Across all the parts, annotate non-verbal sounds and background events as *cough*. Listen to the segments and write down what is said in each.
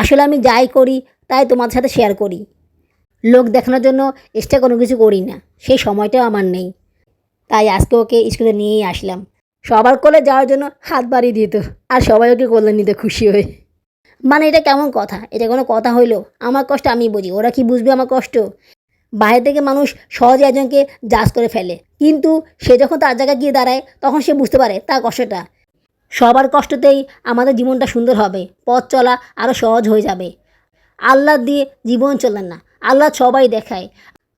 আসলে আমি যাই করি, তাই তোমাদের সাথে শেয়ার করি। লোক দেখানোর জন্য এক্সট্রা কোনো কিছু করি না, সেই সময়টাও আমার নেই। তাই আজকে ওকে স্কুলে নিয়েই আসলাম। সবার কোলে যাওয়ার জন্য হাত বাড়িয়ে দিত, আর সবাই ওকে কোলে নিতে খুশি হয়ে। মানে এটা কেমন কথা? এটা কোনো কথা হইল? আমার কষ্ট আমি বুঝি, ওরা কি বুঝবে আমার কষ্ট? বাইরে থেকে মানুষ সহজে একজনকে জাজ করে ফেলে। কিন্তু সে যখন তার জায়গায় গিয়ে দাঁড়ায়, তখন সে বুঝতে পারে তার কষ্টটা। সবার কষ্টতেই আমাদের জীবনটা সুন্দর হবে, পথ চলা আরও সহজ হয়ে যাবে। আল্লাহ দিয়ে জীবন চলে না, আল্লাহ সবাই দেখায়।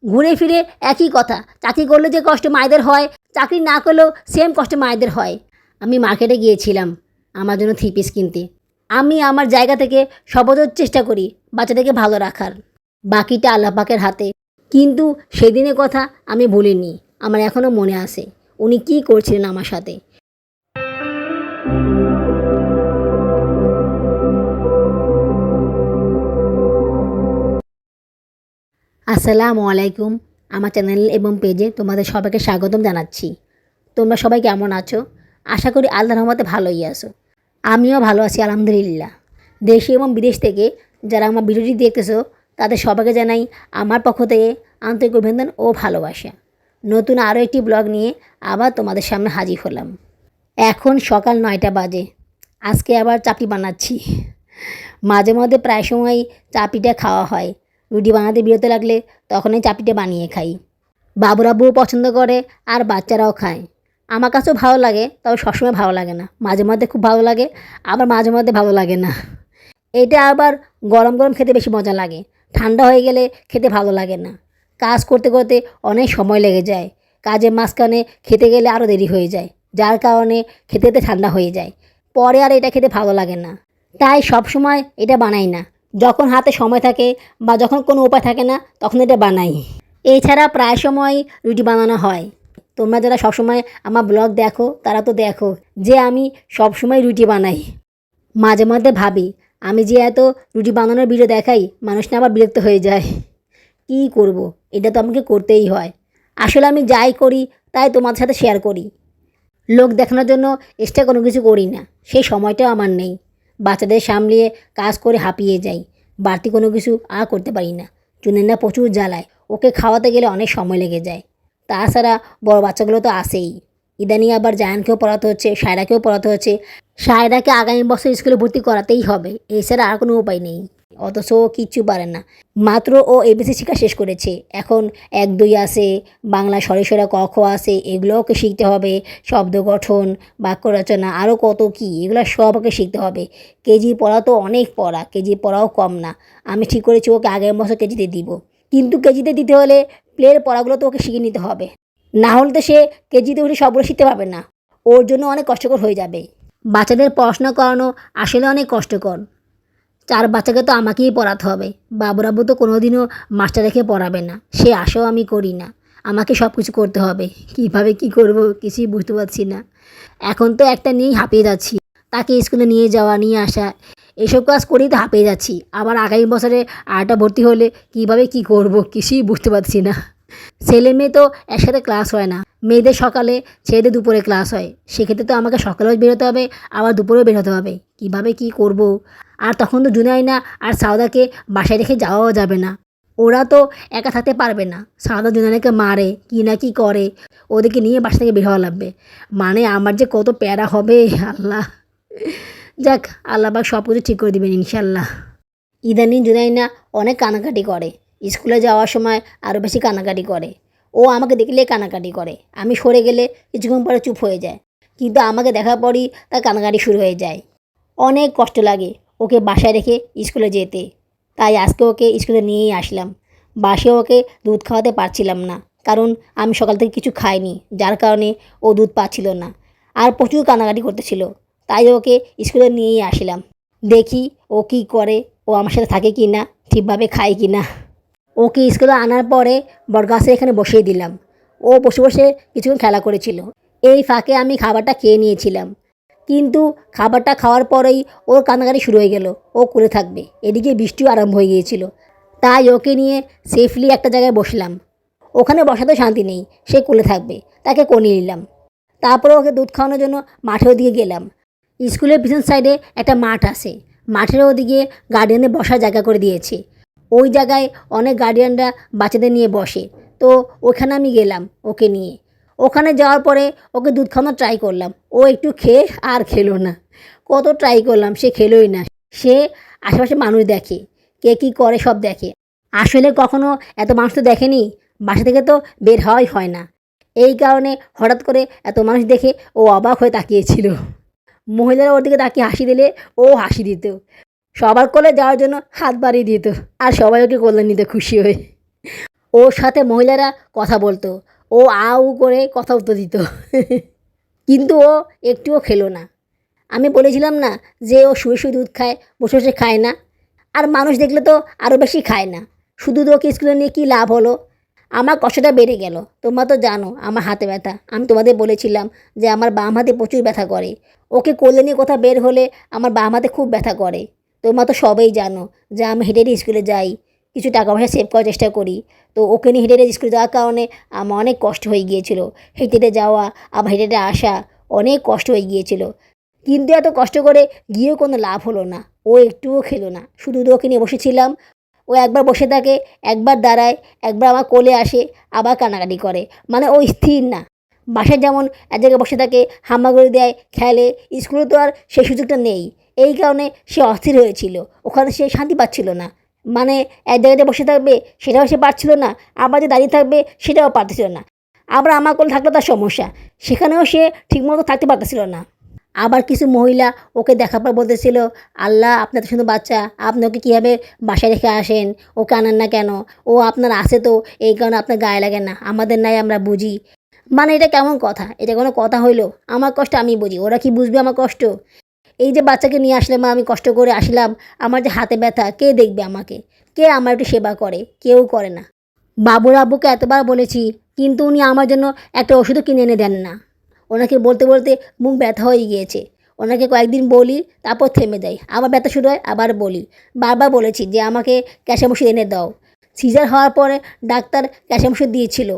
ঘুরে ফিরে একই কথা, চাকরি করলে যে কষ্ট মায়েদের হয়, চাকরি না করলেও সেম কষ্ট মায়েদের হয়। আমি মার্কেটে গিয়েছিলাম, আমার জন্য থ্রি পিস কিনতে। আমি আমার জায়গা থেকে সর্বোচ্চ চেষ্টা করি বাচ্চাদেরকে ভালো রাখার। বাকিটা আল্লাহ পাকের হাতে। কিন্তু সেদিনের কথা আমি ভুলিনি, আমার এখনও মনে আছে। উনি কী করছিলেন আমার সাথে? আসসালামু আলাইকুম। আমার চ্যানেল এবং পেজে তোমাদের সবাইকে স্বাগতম জানাচ্ছি। তোমরা সবাই কেমন আছো? আশা করি আল্লাহ রহমতে ভালোই আছো। আমিও ভালো আছি, আলহামদুলিল্লাহ। দেশে এবং বিদেশ থেকে যারা আমার ভিডিওটি দেখতেছো, তাদের সবাইকে জানাই আমার পক্ষ থেকে আন্তরিক অভিনন্দন ও ভালোবাসা। নতুন আরও একটি ব্লগ নিয়ে আবার তোমাদের সামনে হাজির হলাম। এখন সকাল নয়টা বাজে। আজকে আবার চাপি বানাচ্ছি। মাঝে মধ্যে প্রায় সময় চাপিটা খাওয়া হয়। রুটি বানাতে বিরতে লাগলে তখনই চাপিটা বানিয়ে খাই। বাবুরাবুও পছন্দ করে আর বাচ্চারাও খায়। আমার কাছেও ভালো লাগে, তবে সবসময় ভালো লাগে না। মাঝে মধ্যে খুব ভালো লাগে, আবার মাঝে মধ্যে ভালো লাগে না। এটা আবার গরম গরম খেতে বেশি মজা লাগে। ঠান্ডা হয়ে গেলে খেতে ভালো লাগে না। কাজ করতে করতে অনেক সময় লেগে যায়। কাজের মাঝখানে খেতে গেলে আরও দেরি হয়ে যায়। যার কারণে খেতে খেতে ঠান্ডা হয়ে যায়। পরে আর এটা খেতে ভালো লাগে না। তাই সব সময় এটা বানাই না। যখন হাতে সময় থাকে বা যখন কোনো উপায় থাকে না, তখন এটা বানাই। এছাড়া প্রায় সময় রুটি বানানো হয়। তোমরা যারা সবসময় আমার ব্লগ দেখো, তারা তো দেখো যে আমি সবসময় রুটি বানাই। মাঝে মধ্যে ভাবি, আমি যে এত রুটি বানানোর ভিডিও দেখাই, মানুষ না আবার বিরক্ত হয়ে যায়। কী করব? এটা তো আমাকে করতেই হয়। আসলে আমি যাই করি, তাই তোমাদের সাথে শেয়ার করি। লোক দেখানোর জন্য এক্সট্রা কোনো কিছু করি না। সেই সময়টাও আমার নেই। বাচ্চাদের সামলিয়ে কাজ করে হাঁপিয়ে যাই। বাড়তি কোনো কিছু আর করতে পারি না। চুনেনা প্রচুর জ্বালায়। ওকে খাওয়াতে গেলে অনেক সময় লেগে যায়। তাছাড়া বড় বাচ্চাগুলো তো আসেই ইদানিং আবার জায়ানকেও পড়াতে হচ্ছে, সায়রাকেও পড়াতে হচ্ছে। সায়রাকে আগামী বছর স্কুলে ভর্তি করাতেই হবে। এছাড়া আর কোনো উপায় নেই। অথচ ও কিচ্ছু পারে না। মাত্র ও এবিসি শিক্ষা শেষ করেছে। এখন এক দুই আছে, বাংলা সরেসরা ক খ আছে, এগুলো ওকে শিখতে হবে। শব্দ গঠন, বাক্য রচনা আরও কত কি, এগুলো সব ওকে শিখতে হবে। কেজি পড়া তো অনেক পড়া, কেজি পড়াও কম না। আমি ঠিক করেছি ওকে আগের বছর কেজিতে দিব। কিন্তু কেজিতে দিতে হলে প্লের পড়াগুলো তো ওকে শিখে নিতে হবে। না হলে তো সে কেজিতে উঠে সবগুলো শিখতে পারবে না। ওর জন্য অনেক কষ্টকর হয়ে যাবে। বাচ্চাদের পড়াশোনা করানো আসলে অনেক কষ্টকর। চার বাচ্চাকে তো আমাকেই পড়াতে হবে। বাবুরাবু তো কোনোদিনও মাস্টার রেখে পড়াবে না। সে আশাও আমি করি না। আমাকে সব কিছু করতে হবে। কীভাবে কি করব কিছুই বুঝতে পারছি না। এখন তো একটা নিয়েই হাঁপিয়ে যাচ্ছি। তাকে স্কুলে নিয়ে যাওয়া, নিয়ে আসা, এসব কাজ করেই তো হাঁপিয়ে যাচ্ছি। আবার আগামী বছরে আরেকটা ভর্তি হলে কীভাবে কি করব কিছুই বুঝতে পারছি না। ছেলে মেয়ে তো একসাথে ক্লাস হয় না। মেয়েদের সকালে, ছেলেদের দুপুরে ক্লাস হয়। সেক্ষেত্রে তো আমাকে সকালেও বেরোতে হবে, আবার দুপুরেও বেরোতে হবে। কীভাবে কি করব? আর তখন তো জুনাইনা আর সাউদাকে বাসায় রেখে যাওয়াও যাবে না। ওরা তো একা থাকতে পারবে না। সাউদা জুনাইনাকে মারে, কি না কি করে, ওদেরকে নিয়ে বাসা থেকে বের হওয়া লাগবে। মানে আমার যে কত প্যারা হবে, আল্লাহ। যাক আল্লাহবাক সব কিছু ঠিক করে দেবেন ইনশাল্লাহ ইদানিং জুনাইনা অনেক কানাকাটি করে। স্কুলে যাওয়ার সময় আরও বেশি কানাকাটি করে। ও আমাকে দেখলে কানাকাটি করে। আমি সরে গেলে কিছুক্ষণ পরে চুপ হয়ে যায়। কিন্তু আমাকে দেখার পরই তার কানাকাটি শুরু হয়ে যায়। অনেক কষ্ট লাগে। ওকে বাসায় রেখে স্কুলে যেতে। তাই আজকে ওকে স্কুলে নিয়েই আসলাম। বাসে ওকে দুধ খাওয়াতে পারছিলাম না, কারণ আমি সকাল থেকে কিছু খাইনি, যার কারণে ও দুধ পাচ্ছিল না। আর প্রচুর কানাকাটি করতেছিল, তাই ওকে স্কুলে নিয়েই আসলাম। দেখি ও কী করে, ও আমার সাথে থাকে কি না, ঠিকভাবে খায় কি না। ওকে স্কুলে আনার পরে বটগাছে এখানে বসিয়ে দিলাম। ও বসে বসে কিছুক্ষণ খেলা করেছিল। এই ফাঁকে আমি খাবারটা খেয়ে নিয়েছিলাম। কিন্তু খাবারটা খাওয়ার পরেই ওর কান্নাকাটি শুরু হয়ে গেল। ও করে থাকবে। এদিকে বৃষ্টিও আরম্ভ হয়ে গিয়েছিল। তাই ওকে নিয়ে সেফলি একটা জায়গায় বসলাম। ওখানে বসাতে শান্তি নেই। সে কোলে থাকবে। তাকে কনিয়ে নিলাম। তারপরে ওকে দুধ খাওয়ানোর জন্য মাঠের দিকে গেলাম। স্কুলের পিছন সাইডে একটা মাঠ আছে। মাঠের ওদিকে গার্ডিয়ানে বসার জায়গা করে দিয়েছে। ওই জায়গায় অনেক গার্ডিয়ানরা বাচ্চাদের নিয়ে বসে। তো ওখানে আমি গেলাম ওকে নিয়ে। ওখানে যাওয়ার পরে ওকে দুধ খাওয়ানো ট্রাই করলাম। ও একটু খেয়ে আর খেলো না। কত ট্রাই করলাম, সে খেলোই না। সে আশেপাশে মানুষ দেখে, কে কী করে সব দেখে। আসলে কখনো এত মানুষ তো দেখেনি, বাসা থেকে তো বের হওয়াই হয় না। এই কারণে হঠাৎ করে এত মানুষ দেখে ও অবাক হয়ে তাকিয়েছিল। মহিলারা ওর দিকে তাকিয়ে হাসি দিলে ও হাসি দিত। সবার কোলে যাওয়ার জন্য হাত বাড়িয়ে দিত, আর সবাই ওকে কোলে নিতে খুশি হয়ে। ওর সাথে মহিলারা কথা বলতো। ও আউ করে কথা উত্তর দিত। কিন্তু ও একটুও খেলো না। আমি বলেছিলাম না যে ও শুয়ে শুয়ে দুধ খায়, বসে বসে খায় না। আর মানুষ দেখলে তো আরও বেশি খায় না। শুধু তো ওকে স্কুলে নিয়ে কী লাভ হলো? আমার কষ্টটা বেড়ে গেল। তোমরা তো জানো আমার হাতে ব্যথা। আমি তোমাদের বলেছিলাম যে আমার বাম হাতে প্রচুর ব্যথা করে। ওকে কোলে নিয়ে কোথাও বের হলে আমার বাম হাতে খুব ব্যথা করে। তোমরা তো সবাই জানো যে আমি হেঁটে হেঁটে স্কুলে যাই। কিছু টাকা পয়সা সেভ করার চেষ্টা করি। তো ওকে নিয়ে হেঁটে হেঁটে স্কুলে যাওয়ার কারণে আমার অনেক কষ্ট হয়ে গিয়েছিল। হেঁটে হেঁটে যাওয়া, আবার হেঁটে হেঁটে আসা অনেক কষ্ট হয়ে গিয়েছিল। কিন্তু এত কষ্ট করে গিয়েও কোনো লাভ হলো না। ও একটুও খেলো না। শুধু ওকে নিয়ে বসেছিলাম। ও একবার বসে থাকে, একবার দাঁড়ায়, একবার আমার কোলে আসে, আবার কানাকাটি করে। মানে ও স্থির না। বাসায় যেমন এক জায়গায় বসে থাকে হামাগুড়ি দেয়, খেলে স্কুলে তো আর সেই সুযোগটা নেই। এই কারণে সে অস্থির হয়েছিল। ওখানে সে শান্তি পাচ্ছিল না। মানে এক জায়গাতে বসে থাকবে সেটাও সে পারছিল না, আবার যে দাঁড়িয়ে থাকবে সেটাও পারতেছিল না। আবার আমার কোলে থাকলে তার সমস্যা, সেখানেও সে ঠিকমতো থাকতে পারতেছিল না। আবার কিছু মহিলা ওকে দেখার পর বলতেছিল, আল্লাহ আপনার তো সুন্দর বাচ্চা, আপনি ওকে কীভাবে বাসায় রেখে আসেন? ওকে আনেন না কেন? ও আপনার আসে তো, এই কারণে আপনার গায়ে লাগে না, আমাদের নাই আমরা বুঝি। মানে এটা কেমন কথা? এটা কোনো কথা হইল? আমার কষ্ট আমি বুঝি, ওরা কি বুঝবে আমার কষ্ট? এই যে বাচ্চাকে নিয়ে আসলে মা, আমি কষ্ট করে আসলাম, আমার যে হাতে ব্যথা, কে দেখবে আমাকে? কে আমার একটু সেবা করে? কেউ করে না। বাবুর আব্বুকে এতবার বলেছি, কিন্তু উনি আমার জন্য একটা ওষুধও কিনে এনে দেন না। ওনাকে বলতে বলতে মুখ ব্যথা হয়ে গিয়েছে। ওনাকে কয়েকদিন বলি, তারপর থেমে দেয় আবার ব্যথা শুরু হয়, আবার বলি। বারবার বলেছি যে আমাকে ক্যাশাম ওষুধ এনে দাও। সিজার হওয়ার পরে ডাক্তার ক্যাশাম ওষুধ দিয়েছিল।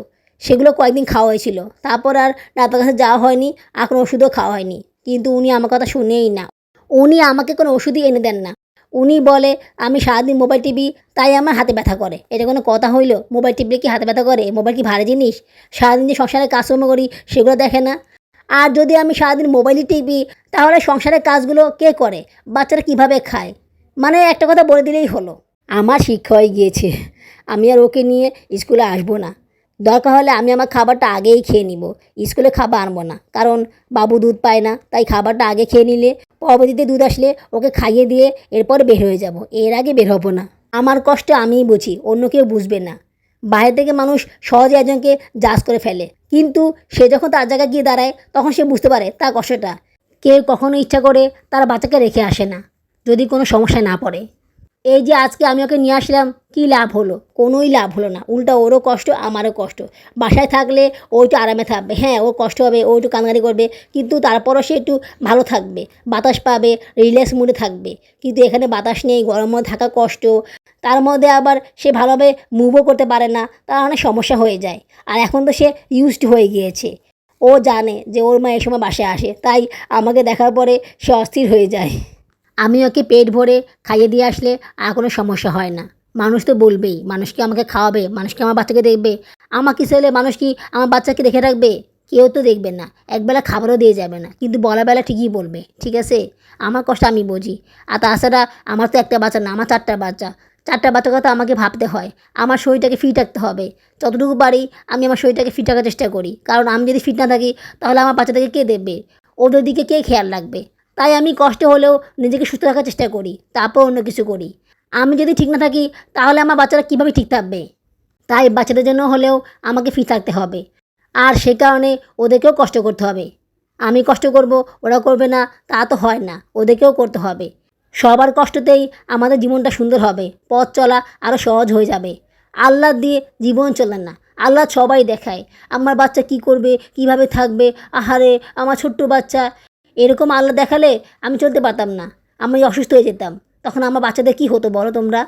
সেগুলো কয়েকদিন খাওয়া হয়েছিল। তারপর আর ডাক্তার কাছে যাওয়া হয়নি কোনো ওষুধও খাওয়া হয়নি। কিন্তু উনি আমার কথা শুনেই না। উনি আমাকে কোনো ওষুধই এনে দেন না। উনি বলে, আমি সারাদিন মোবাইল টিভি, তাই আমার হাতে ব্যথা করে। এটা কোনো কথা হইল? মোবাইল টিপলে কি হাতে ব্যথা করে? মোবাইল কি ভারী জিনিস? সারাদিন যে সংসারে কাজকর্ম করি, সেগুলো দেখে না? আর যদি আমি সারাদিন মোবাইলই টিপি তাহলে সংসারের কাজগুলো কে করে? বাচ্চারা কীভাবে খায়? মানে একটা কথা বলে দিলেই হলো। আমার শিক্ষা হয়ে গিয়েছে, আমি আর ওকে নিয়ে স্কুলে আসব না। দরকার হলে আমি আমার খাবারটা আগেই খেয়ে নিব। স্কুলে খাবার আনব না, কারণ বাবু দুধ পায় না, তাই খাবারটা আগে খেয়ে নিলে, পরবর্তীতে দুধ আসলে ওকে খাইয়ে দিয়ে এরপর বের হয়ে যাব। এর আগে বের হব না। আমার কষ্ট আমিই বুঝি, অন্য কেউ বুঝবে না। বাইরে থেকে মানুষ সহজে একজনকে জাজ করে ফেলে। কিন্তু সে যখন তার জায়গায় গিয়ে দাঁড়ায়, তখন সে বুঝতে পারে তার কষ্টটা। কেউ কখনো ইচ্ছা করে তার বাচ্চাকে রেখে আসে না, যদি কোনো সমস্যায় না পড়ে। এই যে আজকে আমি ওকে নিয়ে আসলাম, কী লাভ হলো? কোনোই লাভ হলো না। উল্টা ওরও কষ্ট, আমারও কষ্ট। বাসায় থাকলে ও একটু আরামে থাকবে। হ্যাঁ ও কষ্ট হবে, ও একটু কান্নাকাটি করবে, কিন্তু তারপরও সে একটু ভালো থাকবে, বাতাস পাবে রিল্যাক্স মুডে থাকবে। কিন্তু এখানে বাতাস নেই, গরম মধ্যে থাকা কষ্ট। তার মধ্যে আবার সে ভালোভাবে মুভও করতে পারে না, তার অনেক সমস্যা হয়ে যায়। আর এখন তো সে ইউজড হয়ে গিয়েছে। ও জানে যে ওর মা এই সময় বাসায় আসে, তাই আমাকে দেখার পরে সে অস্থির হয়ে যায়। আমি ওকে পেট ভরে খাইয়ে দিয়ে আসলে আর কোনো সমস্যা হয় না। মানুষ তো বলবেই, মানুষ কি আমাকে খাওয়াবে? মানুষ কি আমার বাচ্চাকে দেখবে? আমার কি ছেলে মানুষ কি আমার বাচ্চাকে দেখে রাখবে? কেউ তো দেখবে না, একবেলা খাবারও দিয়ে যাবে না। কিন্তু বলা বেলা ঠিকই বলবে, ঠিক আছে? আমার কষ্ট আমি বুঝি। আর তাছাড়া আমার তো একটা বাচ্চা না, আমার চারটা বাচ্চা। চারটা বাচ্চার কথা আমাকে ভাবতে হয়, আমার শরীরটাকে ফিট রাখতে হবে। যতটুকু পারি আমি আমার শরীরটাকে ফিট রাখার চেষ্টা করি। কারণ আমি যদি ফিট না থাকি, তাহলে আমার বাচ্চাটাকে কে দেবে ওদের দিকে কে খেয়াল রাখবে? তাই আমি কষ্ট হলেও নিজেকে সুস্থ রাখার চেষ্টা করি, তারপর অন্য কিছু করি। আমি যদি ঠিক না থাকি, তাহলে আমার বাচ্চারা কীভাবে ঠিক থাকবে? তাই বাচ্চাদের জন্য হলেও আমাকে ফিট থাকতে হবে। আর সে কারণে ওদেরকেও কষ্ট করতে হবে। আমি কষ্ট করব ওরা করবে না, তা তো হয় না, ওদেরকেও করতে হবে। সবার কষ্টতেই আমাদের জীবনটা সুন্দর হবে, পথ চলা আরও সহজ হয়ে যাবে। আল্লাহ দিয়ে জীবন চলে না, আল্লাহ সবাই দেখায়। আমার বাচ্চা কি করবে, কীভাবে থাকবে? আহারে, আমার ছোট্ট বাচ্চা এরকম আল্লাহ দেখালে আমি চলতে পারতাম না। আমি অসুস্থ হয়ে যেতাম। তখন আমার বাচ্চাদের কি হতো বলো তোমরা?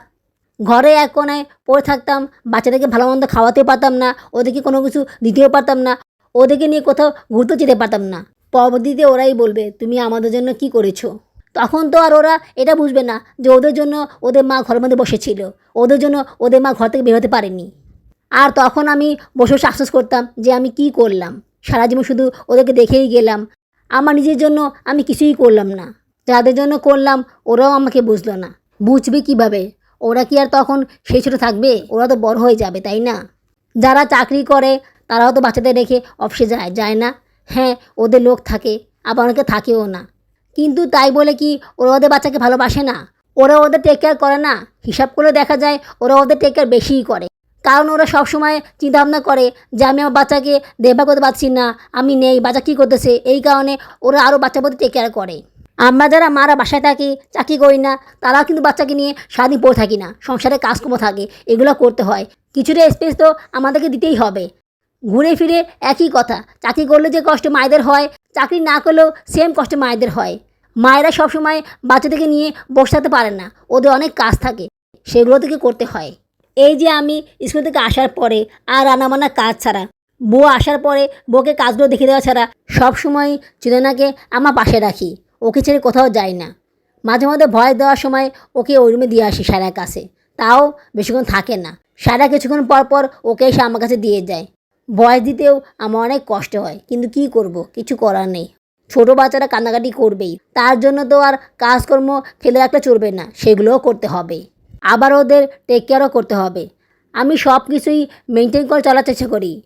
ঘরে এক কোনায় পড়ে থাকতাম, বাচ্চাদেরকে ভালো মন্দ খাওয়াতেও পারতাম না, ওদেরকে কোনো কিছু দিতেও পারতাম না, ওদেরকে নিয়ে কোথাও ঘুরতে যেতে পারতাম না। পরবর্তীতে ওরাই বলবে, তুমি আমাদের জন্য কি করেছ? তখন তো আর ওরা এটা বুঝবে না যে ওদের জন্য ওদের মা ঘরের মধ্যে বসেছিল। ওদের জন্য ওদের মা ঘর থেকে বের হতে পারেনি। আর তখন আমি বসে বসে আফসোস করতাম যে আমি কি করলাম। সারা জীবন শুধু ওদেরকে দেখেই গেলাম। আমার নিজের জন্য আমি কিছুই করলাম না। যাদের জন্য করলাম, ওরাও আমাকে বুঝলো না। বুঝবে কীভাবে? ওরা কি আর তখন সেই ছোটো থাকবে? ওরা তো বড় হয়ে যাবে, তাই না? যারা চাকরি করে, তারাও তো বাচ্চাদের রেখে অফিসে যায় যায় না? হ্যাঁ ওদের লোক থাকে, আবার অনেকে থাকেও না। কিন্তু তাই বলে কি, ওরা ওদের বাচ্চাকে ভালোবাসে না? ওরা ওদের টেক কেয়ার করে না? হিসাব করে দেখা যায়, ওরা ওদের টেক কেয়ার বেশিই করে। কারণ ওরা সবসময় চিন্তাভাবনা করে যে আমি আমার বাচ্চাকে দেখভাল করতে পারছি না, আমি নেই, বাচ্চা কী করতেছে? এই কারণে ওরা আরও বাচ্চার প্রতি টেক কেয়ার করে। আমরা যারা মারা বাসায় থাকি, চাকরি করি না, তারাও কিন্তু বাচ্চাকে নিয়ে সারাদিন পড়ে থাকি না, সংসারে কাজকর্ম থাকে, এগুলো করতে হয়। কিছুটা স্পেস তো আমাদেরকে দিতেই হবে। ঘুরে ফিরে একই কথা, চাকরি করলে যে কষ্ট মায়েদের হয়, চাকরি না করলেও সেম কষ্ট মায়েদের হয়। মায়েরা সবসময় বাচ্চাদেরকে নিয়ে বসে থাকতে পারে না, ওদের অনেক কাজ থাকে, সেগুলো থেকে করতে হয়। এই যে আমি স্কুল থেকে আসার পরে আর রান্নাবান্না কাজ ছাড়া, বউ আসার পরে বউকে কাজগুলো দেখে দেওয়া ছাড়া সবসময় চিলনাকে আমার পাশে রাখি, ওকে ছেড়ে কোথাও যাই না। মাঝে মাঝে ভয় দেওয়ার সময় ওকে ওই রুমে দিয়ে আসি সারার কাছে, তাও বেশিক্ষণ থাকে না। সারা কিছুক্ষণ পর পর ওকে এসে আমার কাছে দিয়ে যায়। ভয় দিতেও আমার অনেক কষ্ট হয়, কিন্তু কি করব, কিছু করার নেই। ছোটো বাচ্চারা কান্নাকাটি করবেই, তার জন্য তো আর কাজকর্ম ফেলে রাখলে চলবে না, সেগুলোও করতে হবে। আবার ওদের টেক কেয়ারও করতে হবে। আমি সব কিছুই মেনটেন করে চলার চেষ্টা করি।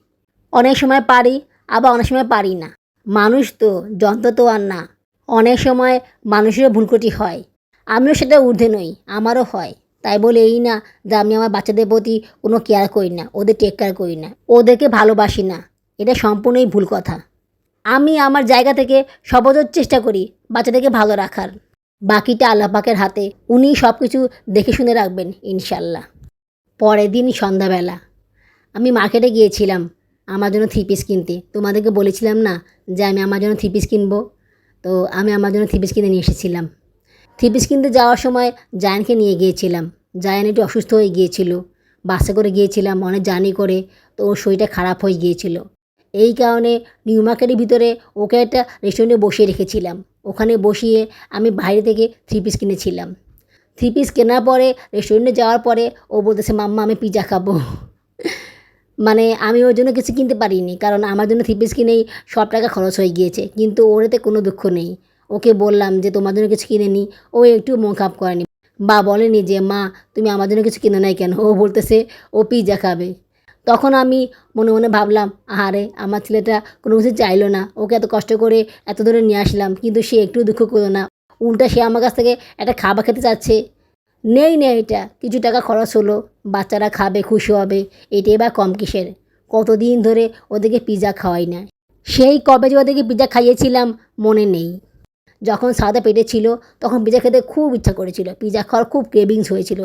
অনেক সময় পারি, আবার অনেক সময় পারি না। মানুষ তো, যন্ত্র তো আর না। অনেক সময় মানুষেরও ভুলকুটি হয়। আমিও সেটা ঊর্ধ্বে নই, আমারও হয়। তাই বলে এই না যে আমি আমার বাচ্চাদের প্রতি কোনো কেয়ার করি না, ওদের টেক কেয়ার করি না, ওদেরকে ভালোবাসি না। এটা সম্পূর্ণই ভুল কথা। আমি আমার জায়গা থেকে সর্বোচ্চ চেষ্টা করি বাচ্চাদেরকে ভালো রাখার। বাকিটা আল্লাহ পাকের হাতে। উনি সব কিছু দেখে শুনে রাখবেন, ইনশাল্লাহ। পরের দিন সন্ধ্যাবেলা। আমি মার্কেটে গিয়েছিলাম আমার জন্য থ্রি পিস কিনতে। তোমাদেরকে বলেছিলাম না যে আমি আমার জন্য থ্রি পিস কিনবো? তো আমি আমার জন্য থ্রি পিস কিনে নিয়ে এসেছিলাম। থ্রি পিস কিনতে যাওয়ার সময় জায়ানকে নিয়ে গিয়েছিলাম। জায়ান একটু অসুস্থ হয়ে গিয়েছিল। বাসে করে গিয়েছিলাম, অনেক জার্নি করে। তো ওর শরীরটা খারাপ হয়ে গিয়েছিল। এই কারণে নিউ মার্কেটের ভিতরে ওকে একটা রেস্টুরেন্টে বসিয়ে রেখেছিলাম। ওখানে বসিয়ে আমি বাইরে থেকে থ্রি পিস কিনেছিলাম। থ্রি পিস কেনার পরে রেস্টুরেন্টে যাওয়ার পরে ও বলতেছে, মাম্মা, আমি পিজা খাব। *laughs* মানে আমি ওর জন্য কিছু কিনতে পারিনি, কারণ আমার জন্য থ্রি পিস কিনেই সব টাকা খরচ হয়ে গিয়েছে। কিন্তু ওর এতে কোনো দুঃখ নেই। ওকে বললাম যে, তোমার জন্য কিছু কিনে নি। ও একটু মন খাপ করেনি। বা বলেনি যে, মা, তুমি আমার জন্য কিছু কিনে নাই কেন? ও বলতেছে, ও পিৎজা খাবে। তখন আমি মনে মনে ভাবলাম, আহারে, আমার ছেলেটা কোনো কিছু চাইলো না, ওকে এত কষ্ট করে এত দূরে নিয়ে আসলাম, কিন্তু সে একটু দুঃখ করল না। উল্টা সে আমার কাছ থেকে একটা খাবার খেতে চাচ্ছে। নেই নেই এটা, কিছু টাকা খরচ হলো, বাচ্চারা খাবে, খুশি হবে, এটাই বা কম কিসের? কতদিন ধরে ওদেরকে পিৎজা খাওয়াই না। সেই কবে যে ওদেরকে পিৎজা খাইয়েছিলাম, মনে নেই। যখন সাদা পেটে ছিল, তখন পিৎজা খেতে খুব ইচ্ছা করেছিল। পিৎজা খাওয়ার খুব ক্রেভিংস হয়েছিল।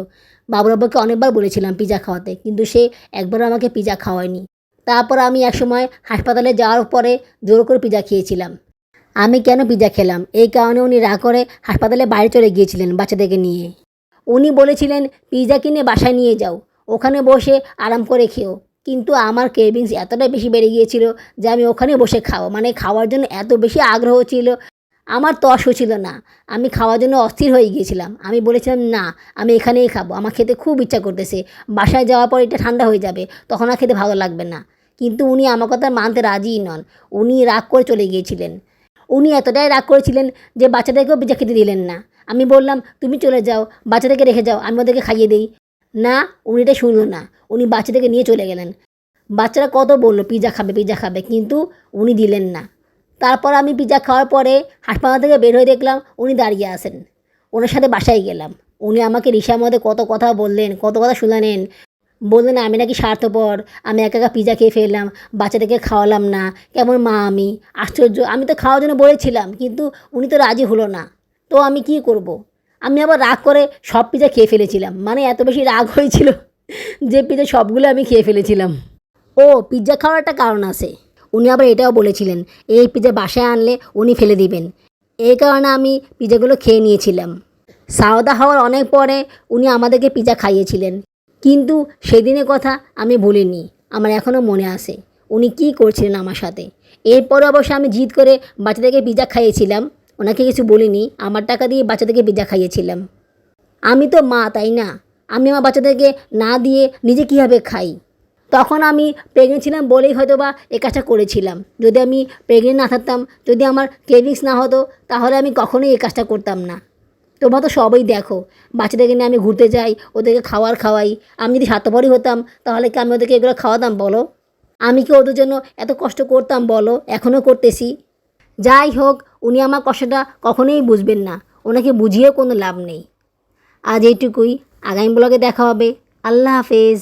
বাবুর আব্বাকে অনেকবার বলেছিলাম পিৎজা খাওয়াতে, কিন্তু সে একবারও আমাকে পিৎজা খাওয়ায়নি। তারপর আমি একসময় হাসপাতালে যাওয়ার পরে জোর করে পিৎজা খেয়েছিলাম। আমি কেন পিৎজা খেলাম? এই কারণে উনি রাগ করে হাসপাতালে বাইরে চলে গিয়েছিলেন বাচ্চাদেরকে নিয়ে। উনি বলেছিলেন পিৎজা কিনে বাসায় নিয়ে যাও, ওখানে বসে আরাম করে খেও। কিন্তু আমার ক্রেভিংস এতটাই বেশি বেড়ে গিয়েছিল যে আমি ওখানে বসে খাও মানে খাওয়ার জন্য এত বেশি আগ্রহ ছিল আমার তস হচ্ছিল না। আমি খাওয়ার জন্য অস্থির হয়ে গিয়েছিলাম। আমি বলেছিলাম, না, আমি এখানেই খাব। আমার খেতে খুব ইচ্ছা করতেছে। বাসায় যাওয়ার পর এটা ঠান্ডা হয়ে যাবে। তখন আর খেতে ভালো লাগবে না। কিন্তু উনি আমার কথা মানতে রাজিই নন। উনি রাগ করে চলে গিয়েছিলেন। উনি এতটাই রাগ করেছিলেন যে বাচ্চাদেরকেও পিজা খেতে দিলেন না। আমি বললাম, তুমি চলে যাও বাচ্চাদেরকে রেখে যাও, আমি ওদেরকে খাইয়ে দিই। না, উনি এটা শুনলো না। উনি বাচ্চাদেরকে নিয়ে চলে গেলেন। বাচ্চারা কত বলল পিজা খাবে পিজা খাবে। কিন্তু উনি দিলেন না। তারপর আমি পিজা খাওয়ার পরে হাসপাতাল থেকে বের হয়ে দেখলাম উনি দাঁড়িয়ে আসেন ওনার সাথে বাসায় গেলাম। উনি আমাকে রিসার মধ্যে কত কথা বললেন, কত কথা শুনালেন। বললেন, আমি নাকি স্বার্থপর, আমি একা একা পিজা খেয়ে ফেললাম, বাচ্চাদেরকে খাওয়ালাম না, কেমন মা আমি? আশ্চর্য, আমি তো খাওয়ার জন্য বলেছিলাম, কিন্তু উনি তো রাজি হলো না। তো আমি কি করব। আমি আবার রাগ করে সব পিজা খেয়ে ফেলেছিলাম। মানে এত বেশি রাগ হয়েছিল যে পিজা সবগুলো আমি খেয়ে ফেলেছিলাম। ও পিৎজা খাওয়ার একটা কারণ আছে। উনি আবার এটাও বলেছিলেন, এই পিৎজা বাসায় আনলে উনি ফেলে দিবেন। এই কারণে আমি পিৎজাগুলো খেয়ে নিয়েছিলাম। সাওদা হওয়ার অনেক পরে উনি আমাদেরকে পিৎজা খাইয়েছিলেন। কিন্তু সেদিনের কথা আমি ভুলিনি, আমার এখনও মনে আছে। উনি কি করছিলেন আমার সাথে? এরপরে অবশ্য আমি জিদ করে বাচ্চাদেরকে পিৎজা খাইয়েছিলাম। ওনাকে কিছু বলিনি, আমার টাকা দিয়ে বাচ্চাদেরকে পিজা খাইয়েছিলাম। আমি তো মা, তাই না? আমি আমার বাচ্চাদেরকে না দিয়ে নিজে কীভাবে খাই? তখন আমি প্রেগনেন্ট ছিলাম বলেই হয়তো বা এই কাজটা করেছিলাম। যদি আমি প্রেগনেন্ট না থাকতাম, যদি আমার কেভিংস না হতো, তাহলে আমি কখনোই এই কাজটা করতাম না। তোমরা তো সবই দেখো, বাচ্চাদেরকে নিয়ে আমি ঘুরতে যাই, ওদেরকে খাওয়ার খাওয়াই, আমি যদি স্বার্থপরই হতাম, তাহলে কি আমি ওদেরকে এগুলো খাওয়াতাম, বলো? আমি কি ওদের জন্য এত কষ্ট করতাম, বলো? এখনও করতেছি। যাই হোক, উনি আমার কষ্টটা কখনোই বুঝবেন না, ওনাকে বুঝিয়েও কোনো লাভ নেই। আজ এইটুকুই, আগামী ব্লগে দেখা হবে। আল্লাহ হাফেজ।